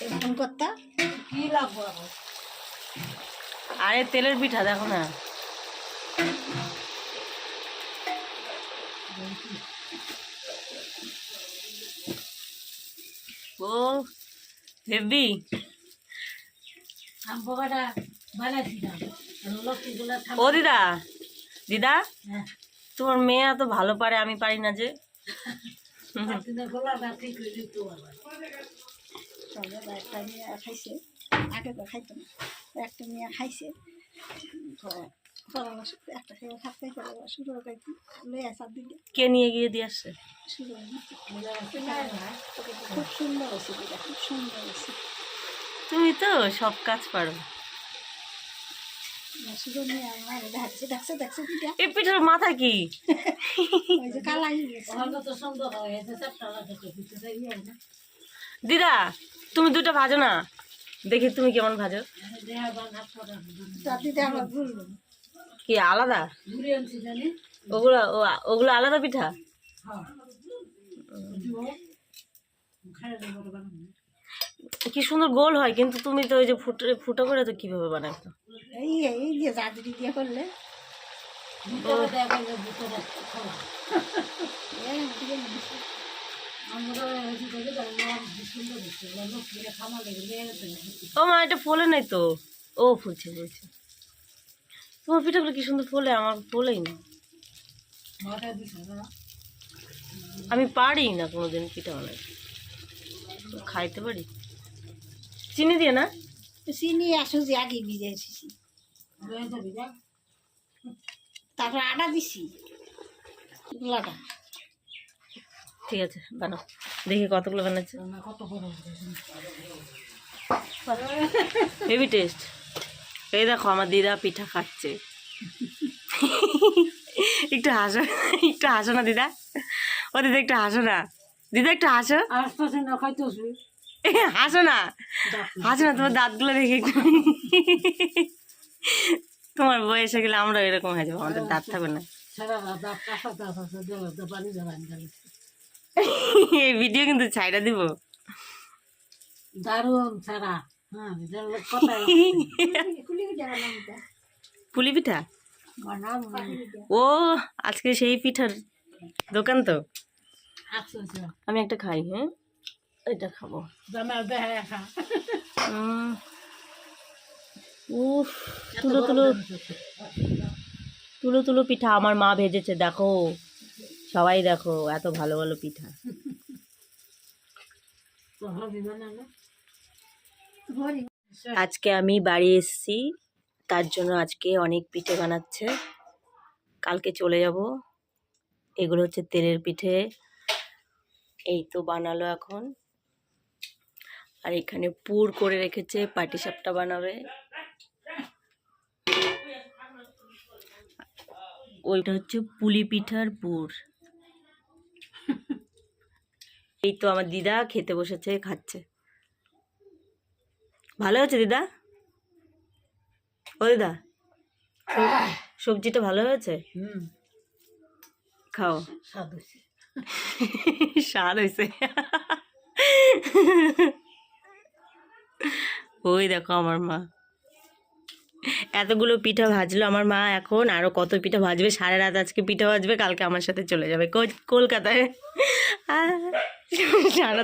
এরকম করতা? কি লাগবো আরে তেলের পিঠা দেখো না। ও হেবি ও দিদা। দিদা হ্যাঁ। তোমার মেয়ে এত ভালো পারে আমি পারি না যে। তবে একটা মেয়ে খাইছে। আগে তো খাইতো না একটা মেয়ে খাইছে। একটা খেয়ে থাকতে শুরু লয়ে আসার দিকে কে নিয়ে গিয়ে দিয়ে আসছে? খুব সুন্দর হয়েছে খুব সুন্দর হয়েছে তুমি তো সব কাজ পারো। এই পিঠার মাথা কি? ওই কালাই তো সুন্দর হয়েছে দিদা, তুমি দুটো ভাজো না। দেখি তুমি কেমন ভাজো। কি আলাদা? ওগুলো ওগুলো আলাদা পিঠা? কি সুন্দর গোল হয়, কিন্তু তুমি তো ওই যে ফুটো ফুটো করে তো কীভাবে দিয়ে করলে ও মা, এটা ফোলে নাই তো। ও, ফুলছে ফুলছে। তোমার পিঠাগুলো কি সুন্দর ফোলে? আমার ফোলেই না। আমি পারি না কোনোদিন পিঠা বানাইতে খাইতে পারি। চিনি দিয়ে না? চিনি আসো যে আগে ভিজে এসেছি তারপর আটা দিছি। গোলাটা। ঠিক আছে বানাও। দেখি কতগুলো বানাচ্ছে। হেভি টেস্ট এই দেখো আমার দিদা পিঠা খাচ্ছে। একটু হাসো একটু হাসো না দিদা। ও দিদা একটু হাসো না। দিদা একটু হাসো। হাসো না। হাসো না তোমার দাঁতগুলো দেখে তোমার বয়স এসে গেলে আমরা এরকম হয়ে যাব আমাদের দাঁত থাকবে না। এই ভিডিও কিন্তু ছাইড়া দিব। দারুণ সারা হ্যাঁ পুলি পিঠা? ও আজকে সেই পিঠার দোকান তো? আচ্ছা আচ্ছা। আমি একটা খাই হ্যাঁ? এটা খাব। উফ তুলো তুলো। তুলো তুলো পিঠা আমার মা ভেজেছে দেখো। সবাই দেখো, এত ভালো ভালো পিঠা। আজকে আমি বাড়ি এসেছি, তার জন্য আজকে অনেক পিঠে বানাচ্ছে। কালকে চলে যাব। এগুলো হচ্ছে তেলের পিঠে। এই তো বানালো এখন। আর এখানে পুর করে রেখেছে পাটিসাপটা বানাবে। ওইটা হচ্ছে পুলি পিঠার পুর। এই তো আমার দিদা খেতে বসেছে খাচ্ছে। ভালো হয়েছে দিদা? ও দিদা সবজিটা ভালো হয়েছে? হুম। খাও। স্বাদ হয়েছে। স্বাদ হয়েছে। ওই দেখো আমার মা। এতগুলো পিঠা ভাজলো। আমার মা এখন আরও কত পিঠা ভাজবে? সারা রাত আজকে পিঠা ভাজবে, কালকে আমার সাথে চলে যাবে। কলকাতায়। সারা